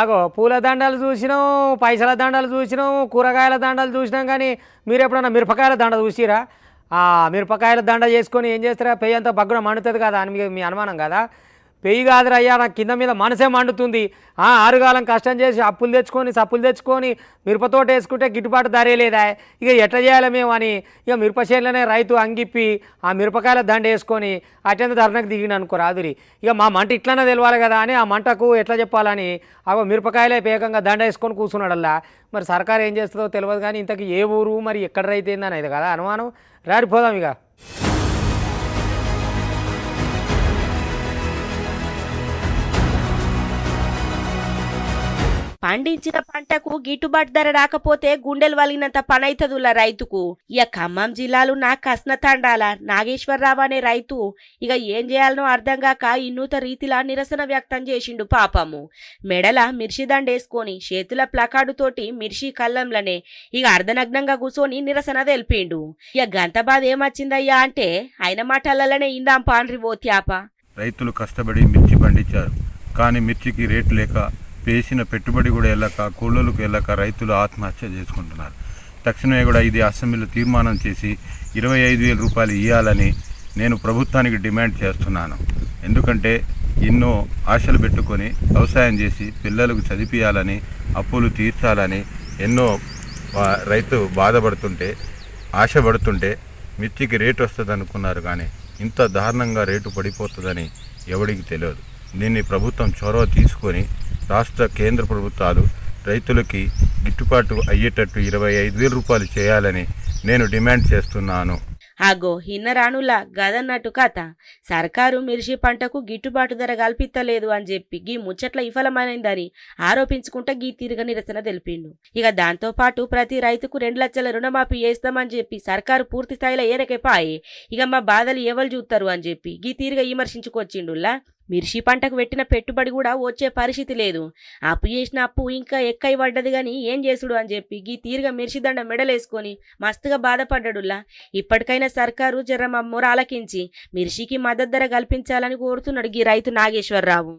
ఆగో పూల దండాలు చూసినాం పైసల దండాలు చూసినాం కూరగాయల దండాలు చూసినాం కానీ మీరు ఎప్పుడన్నా మిరపకాయల దండ చూసిరా? ఆ మిరపకాయల దండ చేసుకొని ఏం చేస్తారా? పెయ్యంతా బగ్గున మండుతుంది కదా అని మీ అనుమానం కదా. పెయ్యి కాదురయ్యా నాకు కింద మీద మనసే మండుతుంది. ఆ ఆరుగాలం కష్టం చేసి అప్పులు తెచ్చుకొని సప్పులు తెచ్చుకొని మిరపతోట వేసుకుంటే గిట్టుబాటు ధరే లేదా? ఇక ఎట్లా చేయాలి మేము అని ఇక మిరప చేనులోనే రైతు అంగిప్పి ఆ మిరపకాయల దండ వేసుకొని అటెంత ధరణకు దిగిన అనుకో రాదురి. ఇక మా మంట ఇట్లనే తెలవాలి కదా అని ఆ మంటకు ఎట్లా చెప్పాలని అగో మిరపకాయలే వేగంగా దండ వేసుకొని కూర్చున్నాడల్లా. మరి సర్కారు ఏం చేస్తుందో తెలియదు కానీ ఇంతకు ఏ ఊరు మరి ఎక్కడ రైతు ఏందని కదా అనుమానం. రారిపోదాం ఇక. పండించిన పంటకు గిట్టుబాటు ధర రాకపోతే గుండెలు వలిగినంత పనైతదుల రైతుకు. ఇక ఖమ్మం జిల్లాలో నా కస్న తండాల నాగేశ్వరరావు అనే రైతు ఇక ఏం చేయాలనో అర్థం కాక ఇన్నూత రీతిలా నిరసన వ్యక్తం చేసిండు పాపము. మెడల మిర్చి దండేసుకొని చేతుల ప్లకాడుతోటి మిర్చి కళ్ళంలనే ఇక అర్ధనగ్నంగా కూర్చొని నిరసన తెలిపిండు. ఇక గంత బాధ ఏమొచ్చిందయ్యా అంటే ఆయన మాటలనే ఇందాం పాండ్రి ఓ త్యాప. రైతులు కష్టపడి మిర్చి పండించారు. కానీ మిర్చికి రేటు లేక వేసిన పెట్టుబడి కూడా వెళ్ళక కూలీలకు వెళ్ళక రైతులు ఆత్మహత్య చేసుకుంటున్నారు. తక్షణమే కూడా ఇది అసెంబ్లీలో తీర్మానం చేసి ఇరవై ఐదు వేల రూపాయలు ఇవ్వాలని నేను ప్రభుత్వానికి డిమాండ్ చేస్తున్నాను. ఎందుకంటే ఎన్నో ఆశలు పెట్టుకొని వ్యవసాయం చేసి పిల్లలకు చదివించాలని అప్పులు తీర్చాలని ఎన్నో రైతు బాధపడుతుంటే ఆశపడుతుంటే మిర్చికి రేటు వస్తుంది అనుకున్నారు కానీ ఇంత దారుణంగా రేటు పడిపోతుందని ఎవడికి తెలియదు. దీన్ని ప్రభుత్వం చొరవ తీసుకొని రాష్ట్ర కేంద్ర ప్రభుత్వాలు రైతులకి గిట్టుబాటు అయ్యేటట్టు ఇరవై ఐదు వేల రూపాయలు చేయాలని నేను డిమాండ్ చేస్తున్నాను. ఆగో హిన్నరాణుల గదన్నట్టు కథ. సర్కారు మిర్చి పంటకు గిట్టుబాటు ధర కల్పిత్తలేదు అని చెప్పి గీ ముచ్చట్ల విఫలమైందని ఆరోపించుకుంటా గీ తీరుగ నిరసన తెలిపిండు. ఇక దాంతో పాటు ప్రతి రైతుకు రెండు లక్షల రుణమాఫీ చేస్తామని చెప్పి సర్కారు పూర్తి స్థాయిలో ఏరకెపాయే. ఇక మా బాధలు ఎవరు చూస్తారు అని చెప్పి గీ తీరుగా విమర్శించుకొచ్చిండుల్లా? మిర్చి పంటకు పెట్టిన పెట్టుబడి కూడా వచ్చే పరిస్థితి లేదు. అప్పు చేసిన అప్పు ఇంకా ఎక్కై పడ్డది కానీ ఏం చేసుడు అని చెప్పి గీ తీరుగా మిర్చి దండ మెడలేసుకొని మస్తుగా బాధపడ్డాడుల్లా. ఇప్పటికైనా సర్కారు జర మా ఆలకించి మిర్చికి మద్దతు ధర కల్పించాలని కోరుతున్నాడు గీ రైతు నాగేశ్వరరావు.